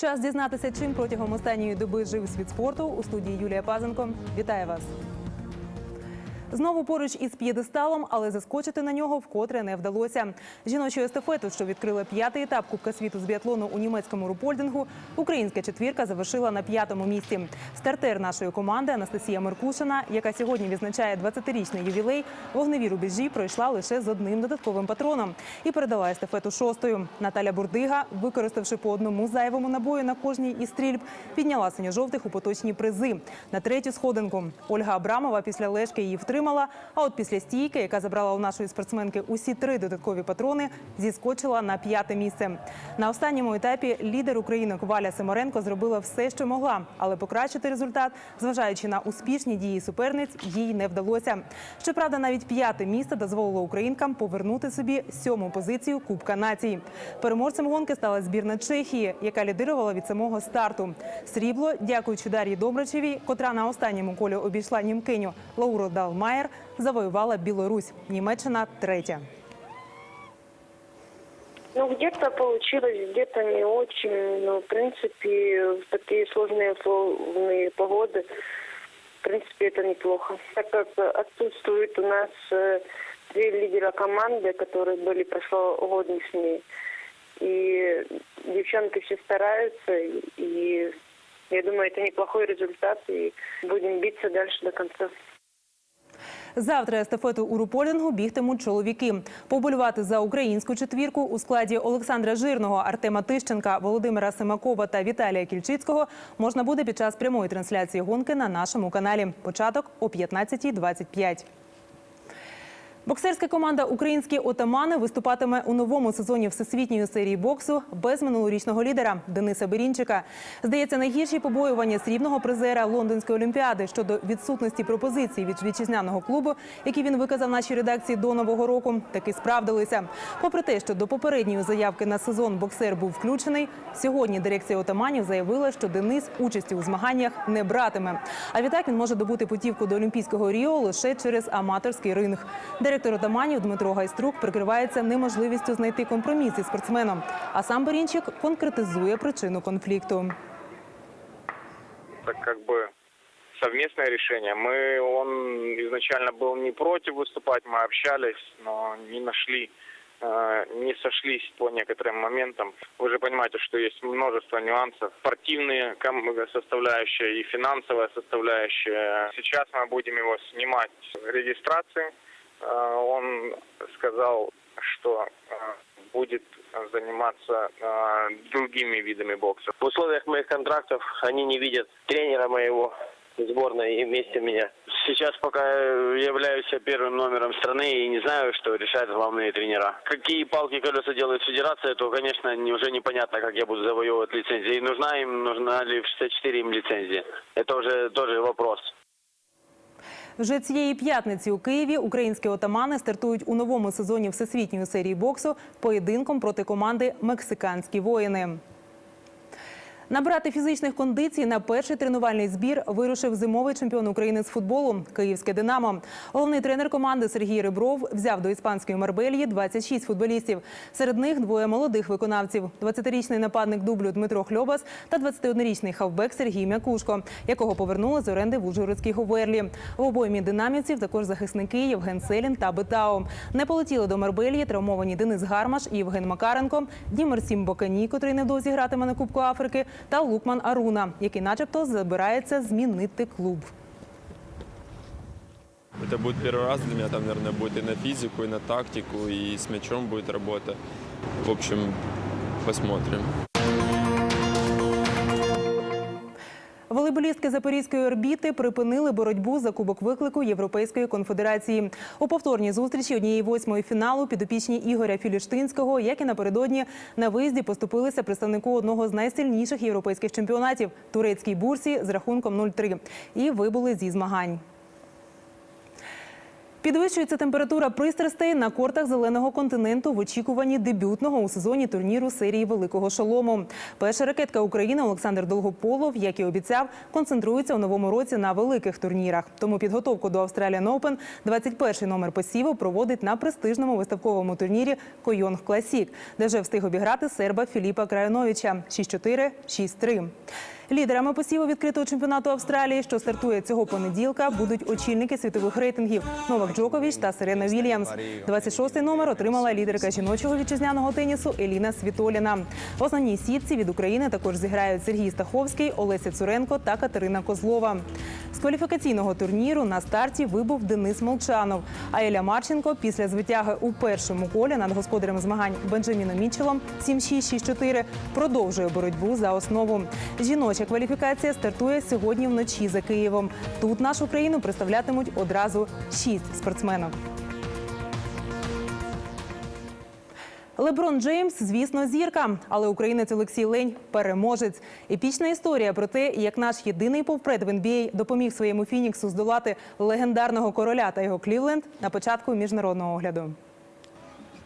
Час дізнатися, чим протягом останньої доби жив світ спорту у студії Юлія Пазенко. Вітаю вас. Знову поруч із п'єдесталом, але заскочити на нього вкотре не вдалося. Жіночу естафету, що відкрила п'ятий етап Кубка світу з біатлону у німецькому рупольдингу, українська четвірка завершила на п'ятому місці. Стартер нашої команди Анастасія Меркушина, яка сьогодні відзначає 20-річний ювілей, вогневі рубежі пройшла лише з одним додатковим патроном і передала естафету шостою. Наталя Бурдига, використавши по одному зайвому набою на кожній із стрільб, підняла синьо-жовтих у поточні призи. На третю сходинку Ольга Абрамова після лежки її втримала. А от після стійки, яка забрала у нашої спортсменки усі три додаткові патрони, зіскочила на п'яте місце. На останньому етапі лідер українок Валя Симоренко зробила все, що могла, але покращити результат, зважаючи на успішні дії суперниць, їй не вдалося. Щоправда, навіть п'яте місце дозволило українкам повернути собі сьому позицію Кубка націй. Переможцем гонки стала збірна Чехії, яка лідирувала від самого старту. Срібло, дякуючи Дар'ї Добрачевій, котра на останньому колі обійшла німкиню Лауру Далмаєр, завоювала Білорусь. Німеччина третя. Ну, где-то получилось, где-то не очень. Но, в принципе, в такие сложные условные погоды, в принципе, это неплохо. Так как отсутствует у нас э, две лидера команды, которые были прошлогодними. И девчонки все стараются, и я думаю, это неплохой результат, и будем биться дальше до конца. Завтра естафету у руполінгу бігтимуть чоловіки. Поболювати за українську четвірку у складі Олександра Жирного, Артема Тищенка, Володимира Семакова та Віталія Кільчицького можна буде під час прямої трансляції гонки на нашому каналі. Початок о 15.25. Боксерська команда Українські отамани виступатиме у новому сезоні всесвітньої серії боксу без минулорічного лідера Дениса Берінчика. Здається, найгірші побоювання срібного призера Лондонської олімпіади щодо відсутності пропозицій від вітчизняного клубу, які він виказав нашій редакції до нового року, таки справдилися. Попри те, що до попередньої заявки на сезон боксер був включений, сьогодні дирекція отаманів заявила, що Денис участі у змаганнях не братиме. А відтак він може добути путівку до Олімпійського Ріо лише через аматорський ринг. Директор отаманів Дмитро Гайструк прикривається неможливістю знайти компроміс із спортсменом. А сам Берінчик конкретизує причину конфлікту. это как бы совместное решение. Мы, он изначально был не против выступать, мы общались, но не нашли, э, не сошлись по некоторым моментам. Вы же понимаете, что есть множество нюансов. Спортивные ком- составляющая и финансовая составляющая. Сейчас мы будем его снимать с регистрации. Э, Он сказал, что э, будет заниматься э, другими видами бокса. В условиях моих контрактов они не видят тренера моего сборной и вместе меня. Сейчас пока являюсь первым номером страны и не знаю, что решают главные тренера. Какие палки колеса делает федерация, то, конечно, не- уже непонятно, как я буду завоевывать лицензии. И нужна им, нужна ли в 64 им лицензия. Это уже тоже вопрос. Вже цієї п'ятниці у Києві українські отамани стартують у новому сезоні всесвітньої серії боксу поєдинком проти команди Мексиканські воїни. Набрати фізичних кондицій на перший тренувальний збір вирушив зимовий чемпіон України з футболу Київське Динамо. Головний тренер команди Сергій Ребров взяв до іспанської Марбельї 26 футболістів. Серед них двоє молодих виконавців: 20-річний нападник дублю Дмитро Хльобас та 21-річний хавбек Сергій Мякушко, якого повернули з оренди в Ужгородській Говерлі. В обоймі динамівців також захисники Євген Селін та Бетао. Не полетіли до Марбельї травмовані Денис Гармаш Євген Макаренко, Дімер Сім Бокані, котрий невдовзі гратиме на Кубку Африки, та Лукман Аруна, який, начебто, забирається змінити клуб. Это будет первый раз для меня, там, наверное, будет и на физику, и на тактику, и с мячом будет работа. В общем, посмотрим. Волейболістки Запорізької орбіти припинили боротьбу за кубок виклику Європейської конфедерації. У повторній зустрічі однієї восьмої фіналу підопічні Ігоря Філіштинського, як і напередодні, на виїзді поступилися представнику одного з найсильніших європейських чемпіонатів турецькій бурсі з рахунком 0-3 і вибули зі змагань. Підвищується температура пристрастей на кортах зеленого континенту в очікуванні дебютного у сезоні турніру серії Великого Шолому. Перша ракетка України Олександр Долгополов, як і обіцяв, концентрується у новому році на великих турнірах. Тому підготовку до Australian Open 21-й номер посіву проводить на престижному виставковому турнірі Койонг Класік, де вже встиг обіграти серба Філіпа Крайоновича 6-4, 6-3. Лідерами посіву відкритого чемпіонату Австралії, що стартує цього понеділка, будуть очільники світових рейтингів Новак Джокович та Серена Вільямс. 26-й номер отримала лідерка жіночого вітчизняного тенісу Еліна Світоліна. В основній сітці від України також зіграють Сергій Стаховський, Олеся Цуренко та Катерина Козлова. З кваліфікаційного турніру на старті вибув Денис Молчанов. А Еля Марченко після звитяги у першому колі над господарем змагань Бенджаміном Мітчелом 7-6-6-4 продовжує боротьбу за основу. Жіноча кваліфікація стартує сьогодні вночі за Києвом. Тут нашу країну представлятимуть одразу шість спортсменок. Леброн Джеймс, звісно, зірка, але українець Олексій Лень переможець. Епічна історія про те, як наш єдиний повпред в NBA допоміг своєму Фініксу здолати легендарного короля та його Клівленд на початку міжнародного огляду.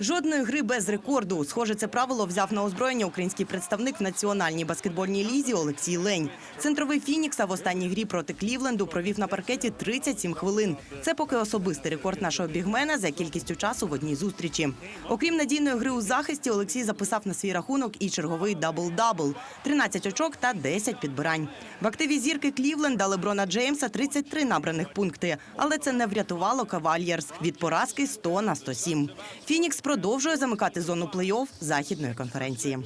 Жодної гри без рекорду. Схоже, це правило взяв на озброєння український представник в національній баскетбольній лізі Олексій Лень. Центровий Фінікса в останній грі проти Клівленду провів на паркеті 37 хвилин. Це поки особистий рекорд нашого бігмена за кількістю часу в одній зустрічі. Окрім надійної гри у захисті, Олексій записав на свій рахунок і черговий дабл-дабл – 13 очок та 10 підбирань. В активі зірки Клівленда Леброна Джеймса 33 набраних пункти, але це не врятувало Кавальєрс від поразки 100 на 107. Фінікс продовжує замикати зону плей-офф західної конференції.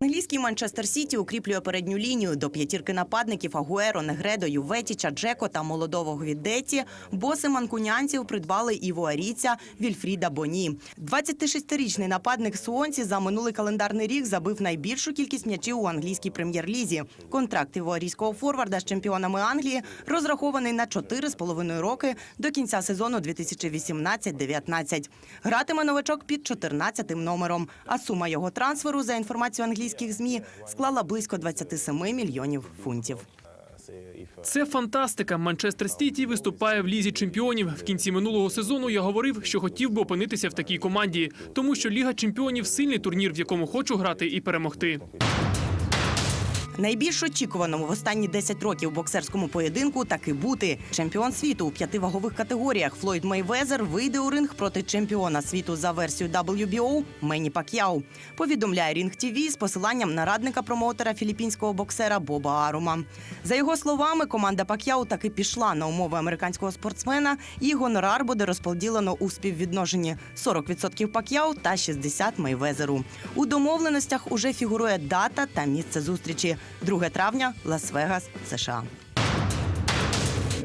Англійський Манчестер Сіті укріплює передню лінію до п'ятірки нападників Агуеро, Негредо, Юветіча, Джеко та молодого Гвідеті. Боси манкунянців придбали Іво Аріця, Вільфріда Боні. 26-річний нападник Суонці за минулий календарний рік забив найбільшу кількість м'ячів у англійській прем'єр-лізі. Контракт іворійського форварда з чемпіонами Англії розрахований на 4,5 роки до кінця сезону 2018-19. Гратиме новачок під 14-тим номером. А сума його трансферу за інформацією англійських змі склала близько 27 мільйонів фунтів. Це фантастика. Манчестер Сіті виступає в лізі чемпіонів. В кінці минулого сезону я говорив, що хотів би опинитися в такій команді, тому що Ліга чемпіонів сильний турнір, в якому хочу грати і перемогти. Найбільш очікуваному в останні 10 років боксерському поєдинку таки бути. Чемпіон світу у п'яти вагових категоріях Флойд Мейвезер вийде у ринг проти чемпіона світу за версією WBO Мені Пак'яу. Повідомляє Рінг ТВ з посиланням на радника промоутера філіппінського боксера Боба Арума. За його словами, команда Пак'яу таки пішла на умови американського спортсмена, і гонорар буде розподілено у співвідношенні 40% Пак'яу та 60% Мейвезеру. У домовленостях уже фігурує дата та місце зустрічі. 2 травня, Лас-Вегас, США.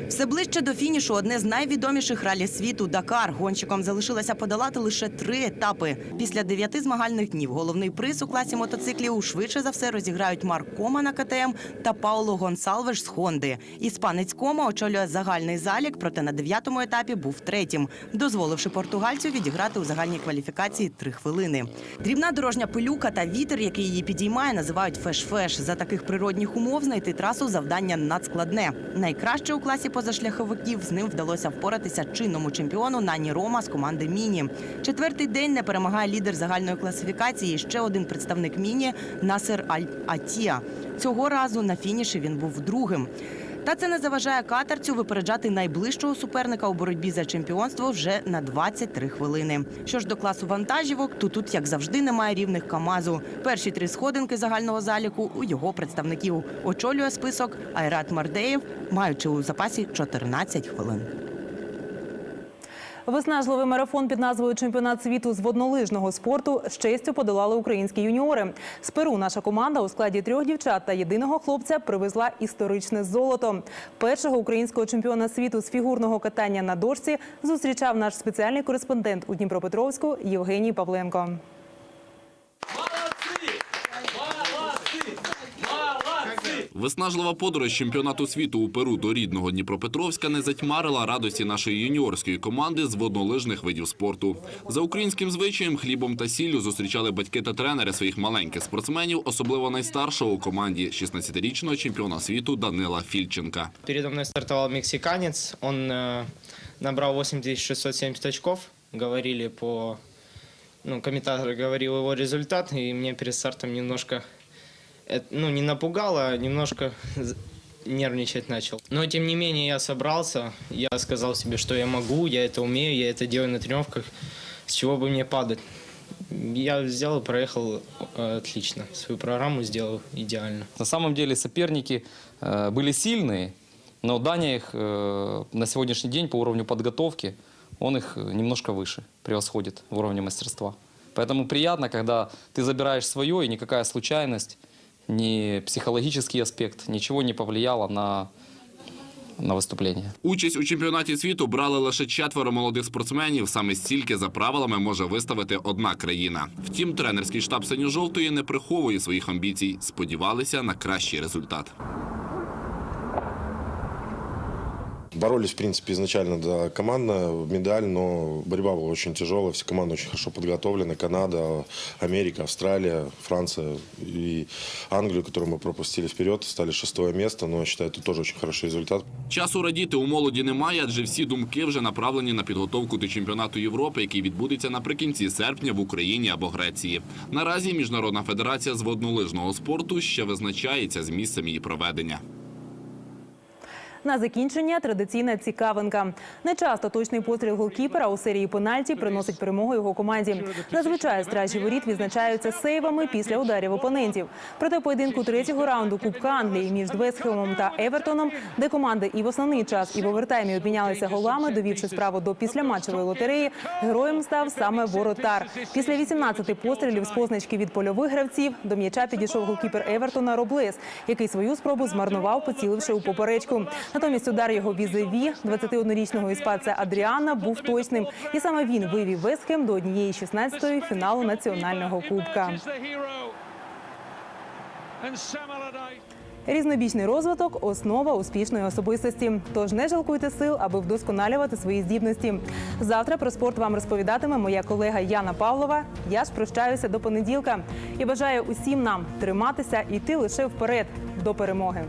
Все ближче до фінішу одне з найвідоміших ралі світу Дакар. Гонщикам залишилося подолати лише три етапи. Після дев'яти змагальних днів головний приз у класі мотоциклів швидше за все розіграють Марк Кома на КТМ та Пауло Гонсалвеш з Хонди. Іспанець Кома очолює загальний залік, проте на дев'ятому етапі був третім, дозволивши португальцю відіграти у загальній кваліфікації три хвилини. Дрібна дорожня пилюка та вітер, який її підіймає, називають феш-феш. За таких природних умов знайти трасу завдання надскладне. Найкраще у класі позашляховиків з ним вдалося впоратися чинному чемпіону Нані Рома з команди Міні. Четвертий день не перемагає лідер загальної класифікації. Ще один представник Міні Насер Аль Атія. Цього разу на фініші він був другим. Та це не заважає катарцю випереджати найближчого суперника у боротьбі за чемпіонство вже на 23 хвилини. Що ж до класу вантажівок, то тут, як завжди, немає рівних Камазу. Перші три сходинки загального заліку у його представників очолює список Айрат Мардеєв, маючи у запасі 14 хвилин. Виснажливий марафон під назвою Чемпіонат світу з воднолижного спорту з честю подолали українські юніори. З Перу наша команда у складі трьох дівчат та єдиного хлопця привезла історичне золото. Першого українського чемпіона світу з фігурного катання на дошці зустрічав наш спеціальний кореспондент у Дніпропетровську Євгеній Павленко. Виснажлива подорож чемпіонату світу у Перу до рідного Дніпропетровська не затьмарила радості нашої юніорської команди з воднолижних видів спорту. За українським звичаєм, хлібом та сіллю зустрічали батьки та тренери своїх маленьких спортсменів, особливо найстаршого у команді 16-річного чемпіона світу Данила Фільченка. Передо мной стартовал мексиканец. Он э, набрал 8670 очков. Говорили по... Ну, комментатор говорил его результат, и мне перед стартом немножко... э, Ну, не напугало, а немножко нервничать начал. Но, тем не менее, я собрался. Я сказал себе, что я могу, я это умею, я это делаю на тренировках. С чего бы мне падать? Я взял и проехал э, отлично. Свою программу сделал идеально. На самом деле соперники э, были сильные, но Даня их э, на сегодняшний день по уровню подготовки, он их э, немножко выше, превосходит в уровне мастерства. Поэтому приятно, когда ты забираешь свое, и никакая случайность, ни психологический аспект, ничего не повлияло на, на выступление. Участь у чемпіонаті світу брали лише четверо молодих спортсменів. Саме стільки за правилами може виставити одна країна. Втім, тренерський штаб синьо-жовтої не приховує своїх амбіцій. Сподівалися на кращий результат. Боролись, в принципе, изначально за командную медаль, но борьба была очень тяжелая. Все команды очень хорошо подготовлены. Канада, Америка, Австралия, Франция и Англию, которую мы пропустили вперед, стали шестое место. Но я считаю, это тоже очень хороший результат. Часу радіти у молоді немає, адже всі думки вже направлені на підготовку до чемпіонату Європи, який відбудеться наприкінці серпня в Україні або Греції. Наразі Міжнародна федерація з воднолижного спорту ще визначається з місцем її проведення. На закінчення традиційна цікавинка. Не часто точний постріл голкіпера у серії пенальті приносить перемогу його команді. Зазвичай стражі воріт відзначаються сейвами після ударів опонентів. Проте поєдинку третього раунду Кубка Англії між Вестхемом та Евертоном, де команди і в основний час, і в овертаймі обмінялися голами, довівши справу до післяматчевої лотереї, героєм став саме воротар. Після 18 пострілів з позначки від польових гравців до м'яча підійшов голкіпер Евертона Роблес, який свою спробу змарнував, поціливши у поперечку. Натомість удар його візеві 21-річного іспанця Адріана був точним, і саме він вивів Вестхем до однієї 16-ї фіналу національного кубка. Різнобічний розвиток основа успішної особистості. Тож не жалкуйте сил, аби вдосконалювати свої здібності. Завтра про спорт вам розповідатиме моя колега Яна Павлова. Я ж прощаюся до понеділка і бажаю усім нам триматися і йти лише вперед до перемоги.